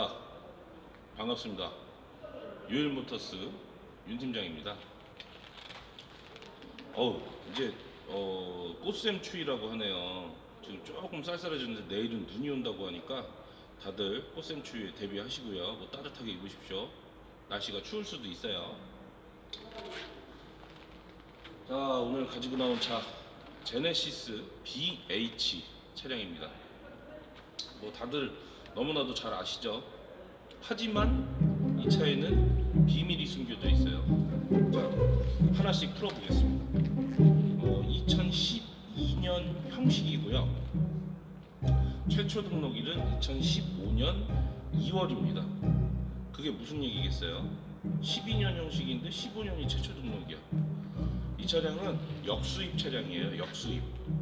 안녕하십니까 반갑습니다. 유일모터스 윤 팀장입니다. 어우 이제 어, 꽃샘 추위라고 하네요. 지금 조금 쌀쌀해졌는데 내일은 눈이 온다고 하니까 다들 꽃샘 추위에 대비하시고요. 뭐 따뜻하게 입으십시오. 날씨가 추울 수도 있어요. 자 오늘 가지고 나온 차 제네시스 BH 차량입니다. 뭐 다들 너무나도 잘 아시죠? 하지만 이 차에는 비밀이 숨겨져 있어요. 자 하나씩 풀어보겠습니다. 어, 2012년 형식이고요. 최초 등록일은 2015년 2월입니다. 그게 무슨 얘기겠어요? 12년 형식인데 15년이 최초 등록이야. 이 차량은 역수입 차량이에요 역수입. 네.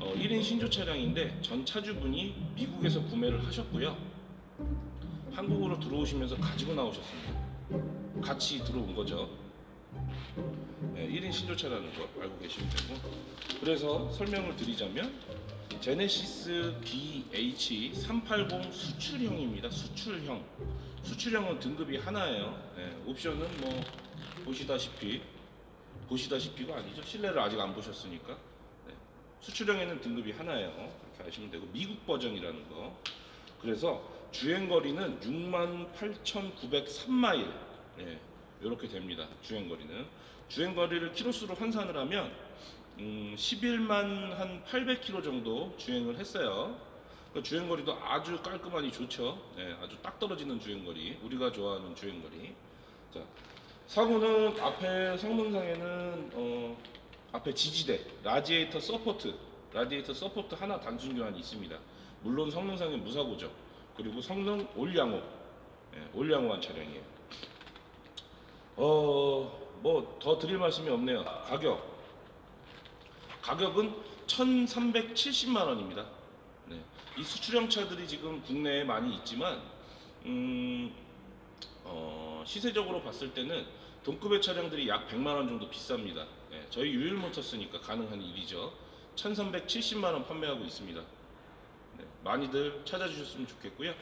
어, 1인 신조 차량인데 전 차주분이 미국에서 구매를 하셨고요. 한국으로 들어오시면서 가지고 나오셨습니다. 같이 들어온 거죠. 네, 1인 신조차라는 거 알고 계시면 되고. 그래서 설명을 드리자면 제네시스 BH380 수출형입니다. 수출형. 수출형은 등급이 하나예요. 네, 옵션은 뭐 보시다시피 보시다시피가 아니죠. 실내를 아직 안 보셨으니까. 네, 수출형에는 등급이 하나예요 이렇게 아시면 되고 미국 버전이라는 거 그래서 주행 거리는 68,903마일 예, 이렇게 됩니다. 주행 거리는 주행 거리를 키로수로 환산을 하면 음, 11만 한 800km 정도 주행을 했어요. 그 주행 거리도 아주 깔끔하니 좋죠. 예, 아주 딱 떨어지는 주행 거리, 우리가 좋아하는 주행 거리. 자, 사고는 앞에 성능상에는 어, 앞에 지지대, 라지에이터 서포트, 라디에이터 서포트 하나 단순 교환이 있습니다. 물론 성능상은 무사고죠. 그리고 성능 올양호, 예, 올양호한 차량이에요. 어, 뭐 더 드릴 말씀이 없네요. 가격. 가격은 1,370만 원입니다. 네. 이 수출형 차들이 지금 국내에 많이 있지만, 음, 어, 시세적으로 봤을 때는 동급의 차량들이 약 100만 원 정도 비쌉니다. 예, 저희 유일모터스니까 가능한 일이죠. 1,370만 원 판매하고 있습니다. 네, 많이들 찾아주셨으면 좋겠고요.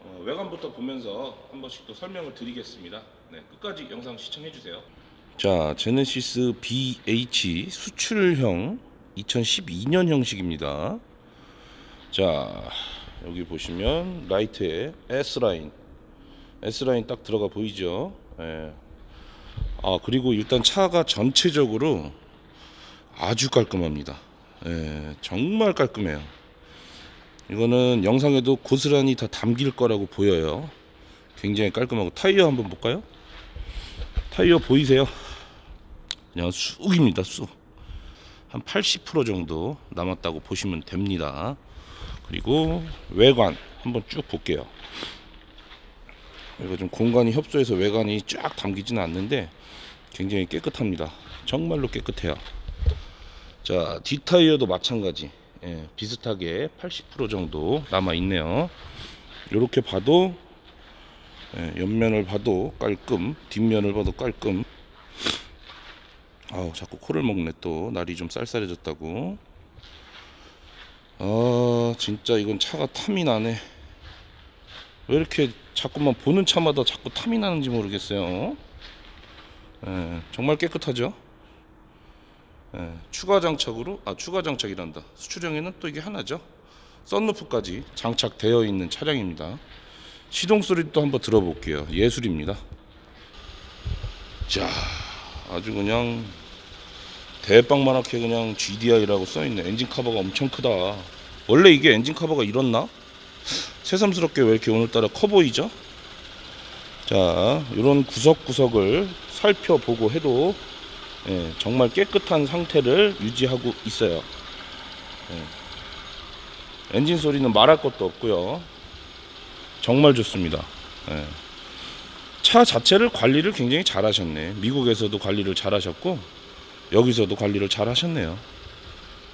어, 외관부터 보면서 한 번씩 또 설명을 드리겠습니다. 네, 끝까지 영상 시청해 주세요. 자, 제네시스 BH 수출형 2012년 형식입니다. 자, 여기 보시면 라이트에 S라인 S라인 딱 들어가 보이죠? 예. 아, 그리고 일단 차가 전체적으로 아주 깔끔합니다. 예, 정말 깔끔해요. 이거는 영상에도 고스란히 다 담길 거라고 보여요. 굉장히 깔끔하고 타이어 한번 볼까요? 타이어 보이세요? 그냥 쑥입니다, 쑥. 한 80% 정도 남았다고 보시면 됩니다. 그리고 외관 한번 쭉 볼게요. 이거 좀 공간이 협소해서 외관이 쫙 담기지는 않는데 굉장히 깨끗합니다. 정말로 깨끗해요. 자, 뒷타이어도 마찬가지. 예, 비슷하게 80% 정도 남아 있네요. 이렇게 봐도 예, 옆면을 봐도 깔끔, 뒷면을 봐도 깔끔. 아우 자꾸 코를 먹네 또 날이 좀 쌀쌀해졌다고. 아 진짜 이건 차가 탐이 나네. 왜 이렇게 자꾸만 보는 차마다 자꾸 탐이 나는지 모르겠어요. 예, 정말 깨끗하죠? 예, 추가 장착으로 아 추가 장착이란다. 수출형에는 또 이게 하나죠? 썬루프까지 장착되어 있는 차량입니다. 시동 소리도 한번 들어볼게요. 예술입니다. 자 아주 그냥 대빵만하게 그냥 GDI라고 써있네. 엔진 커버가 엄청 크다. 원래 이게 엔진 커버가 이렇나? 새삼스럽게 왜 이렇게 오늘따라 커 보이죠? 자 이런 구석구석을 살펴보고 해도 예, 정말 깨끗한 상태를 유지하고 있어요. 예. 엔진 소리는 말할 것도 없고요. 정말 좋습니다. 예. 차 자체를 관리를 굉장히 잘 하셨네. 미국에서도 관리를 잘 하셨고 여기서도 관리를 잘 하셨네요.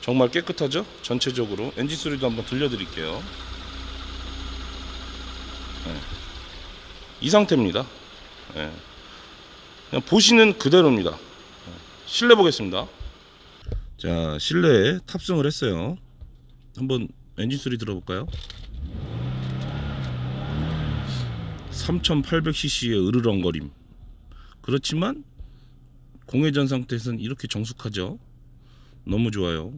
정말 깨끗하죠? 전체적으로 엔진 소리도 한번 들려드릴게요. 예. 이 상태입니다. 예. 그냥 보시는 그대로입니다. 실내 보겠습니다. 자, 실내에 탑승을 했어요. 한번 엔진 소리 들어볼까요? 3800cc의 으르렁거림. 그렇지만 공회전 상태에서는 이렇게 정숙하죠. 너무 좋아요.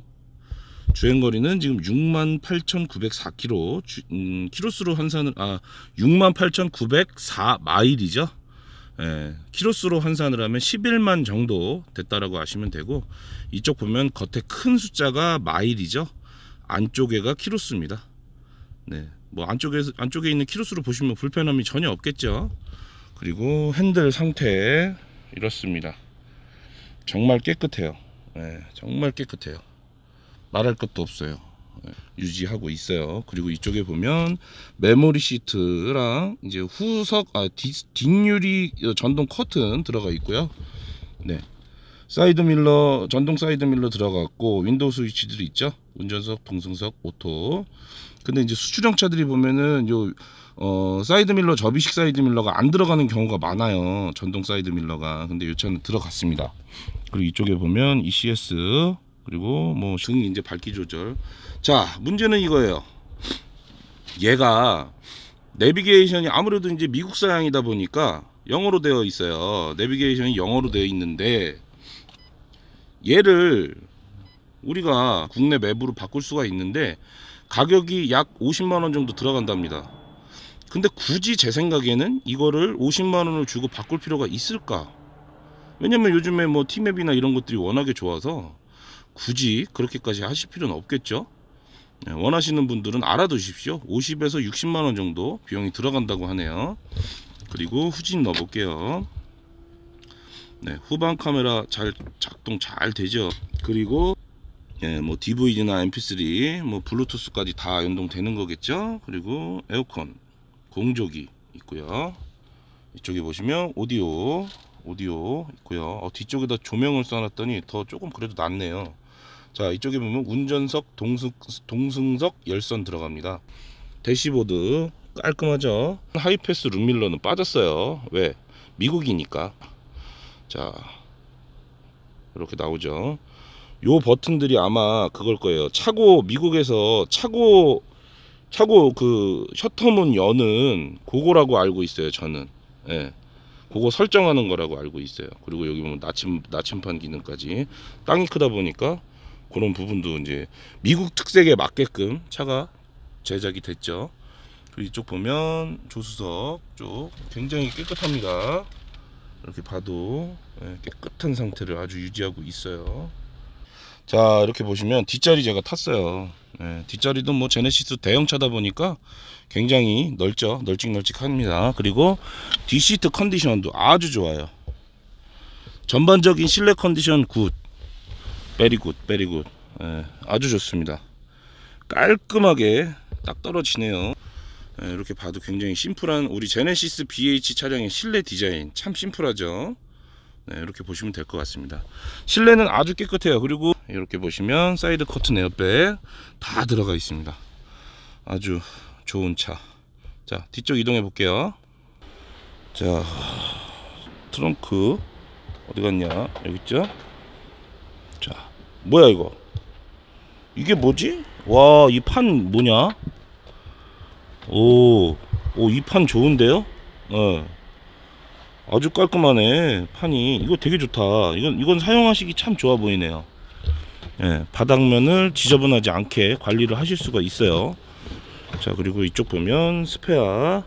주행거리는 지금 68,904km, 주, 음, 키로수로 환산을 아 68,904 마일이죠. 예, 키로수로 환산을 하면 11만 정도 됐다라고 아시면 되고 이쪽 보면 겉에 큰 숫자가 마일이죠. 안쪽에가 키로수입니다. 네, 뭐 안쪽에 안쪽에 있는 키로수로 보시면 불편함이 전혀 없겠죠. 그리고 핸들 상태 이렇습니다. 정말 깨끗해요. 네, 정말 깨끗해요. 말할 것도 없어요. 네, 유지하고 있어요. 그리고 이쪽에 보면 메모리 시트랑 이제 후석 아 뒷, 뒷유리 전동 커튼 들어가 있고요. 네. 사이드 밀러 전동 사이드 밀러 들어갔고 윈도우 스위치들이 있죠. 운전석, 동승석, 오토. 근데 이제 수출형 차들이 보면은 요 어, 사이드 밀러 접이식 사이드 밀러가 안 들어가는 경우가 많아요. 전동 사이드 밀러가. 근데 이 차는 들어갔습니다. 그리고 이쪽에 보면 ECS 그리고 뭐 등 이제 밝기 조절. 자, 문제는 이거예요. 얘가 내비게이션이 아무래도 이제 미국 사양이다 보니까 영어로 되어 있어요. 내비게이션이 영어로 되어 있는데 얘를 우리가 국내 맵으로 바꿀 수가 있는데 가격이 약 50만 원 정도 들어간답니다. 근데 굳이 제 생각에는 이거를 50만 원을 주고 바꿀 필요가 있을까? 왜냐면 요즘에 뭐 티맵이나 이런 것들이 워낙에 좋아서 굳이 그렇게까지 하실 필요는 없겠죠. 네, 원하시는 분들은 알아두십시오. 50에서 60만 원 정도 비용이 들어간다고 하네요. 그리고 후진 넣어볼게요. 네, 후방 카메라 잘 작동 잘 되죠. 그리고 예, 뭐 DVD나 MP3, 뭐 블루투스까지 다 연동되는 거겠죠. 그리고 에어컨, 공조기 있고요. 이쪽에 보시면 오디오, 오디오 있고요. 어, 뒤쪽에다 조명을 써놨더니 더 조금 그래도 낫네요. 자, 이쪽에 보면 운전석, 동승, 동승석 열선 들어갑니다. 대시보드 깔끔하죠. 하이패스 룸밀러는 빠졌어요. 왜? 미국이니까. 자, 이렇게 나오죠. 요 버튼들이 아마 그걸 거예요. 차고 미국에서 차고 차고 그 셔터문 여는 그거라고 알고 있어요. 저는. 예. 그거 설정하는 거라고 알고 있어요. 그리고 여기 보면 나침 나침판 기능까지 땅이 크다 보니까 그런 부분도 이제 미국 특색에 맞게끔 차가 제작이 됐죠. 그리고 이쪽 보면 조수석 쪽 굉장히 깨끗합니다. 이렇게 봐도 예, 깨끗한 상태를 아주 유지하고 있어요. 자 이렇게 보시면 뒷자리 제가 탔어요 네, 뒷자리도 뭐 제네시스 대형차다 보니까 굉장히 넓죠 널찍널찍합니다 그리고 뒷시트 컨디션도 아주 좋아요 전반적인 실내 컨디션 굿 베리굿 베리굿 네, 아주 좋습니다 깔끔하게 딱 떨어지네요 네, 이렇게 봐도 굉장히 심플한 우리 제네시스 BH 차량의 실내 디자인 참 심플하죠 네, 이렇게 보시면 될 것 같습니다. 실내는 아주 깨끗해요. 그리고 이렇게 보시면 사이드 커튼 에어백 다 들어가 있습니다. 아주 좋은 차. 자, 뒤쪽 이동해 볼게요. 자, 트렁크 어디 갔냐? 여기 있죠? 자, 뭐야 이거? 이게 뭐지? 와, 이 판 뭐냐? 오, 오, 이 판 좋은데요? 어. 아주 깔끔하네 판이 이거 되게 좋다 이건 이건 사용하시기 참 좋아 보이네요 예, 바닥면을 지저분하지 않게 관리를 하실 수가 있어요 자 그리고 이쪽 보면 스페어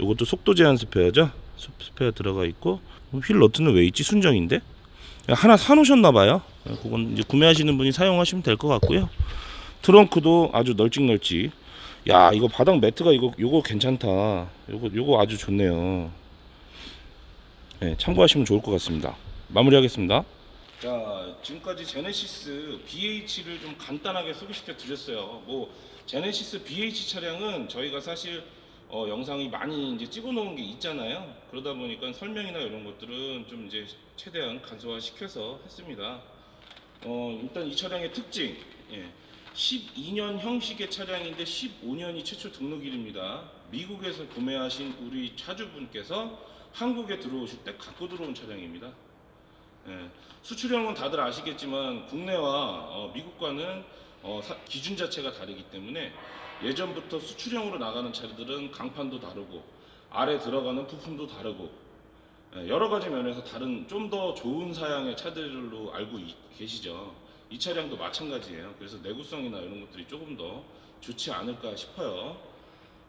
이것도 속도 제한 스페어죠 스페어 들어가 있고 휠 너트는 왜 있지 순정인데 하나 사놓으셨나 봐요 그건 이제 구매하시는 분이 사용하시면 될 것 같고요 트렁크도 아주 널찍널찍 야 이거 바닥 매트가 이거 요거 괜찮다 요거 요거 아주 좋네요 네, 참고하시면 좋을 것 같습니다. 마무리하겠습니다. 자, 지금까지 제네시스 BH를 좀 간단하게 소개시켜 드렸어요. 뭐 제네시스 BH 차량은 저희가 사실 어, 영상이 많이 이제 찍어 놓은 게 있잖아요. 그러다 보니까 설명이나 이런 것들은 좀 이제 최대한 간소화 시켜서 했습니다. 어, 일단 이 차량의 특징, 예. 12년 형식의 차량인데 15년이 최초 등록일입니다. 미국에서 구매하신 우리 차주분께서 한국에 들어오실 때 갖고 들어온 차량입니다. 예, 수출형은 다들 아시겠지만 국내와 어, 미국과는 어, 사, 기준 자체가 다르기 때문에 예전부터 수출형으로 나가는 차들은 강판도 다르고 아래 들어가는 부품도 다르고 예, 여러 가지 면에서 다른 좀 더 좋은 사양의 차들로 알고 이- 계시죠. 이 차량도 마찬가지예요. 그래서 내구성이나 이런 것들이 조금 더 좋지 않을까 싶어요.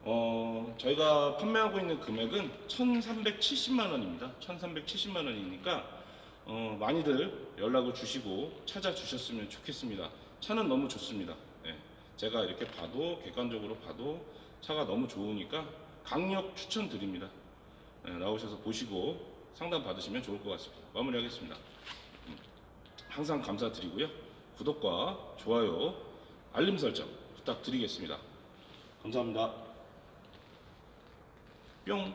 어, 저희가 판매하고 있는 금액은 1,370만 원입니다. 1,370만 원이니까 어, 많이들 연락을 주시고 찾아주셨으면 좋겠습니다. 차는 너무 좋습니다. 예, 제가 이렇게 봐도 객관적으로 봐도 차가 너무 좋으니까 강력 추천드립니다. 예, 나오셔서 보시고 상담 받으시면 좋을 것 같습니다. 마무리하겠습니다. 음, 항상 감사드리고요. 구독과 좋아요, 알림 설정 부탁드리겠습니다. 감사합니다. 뿅.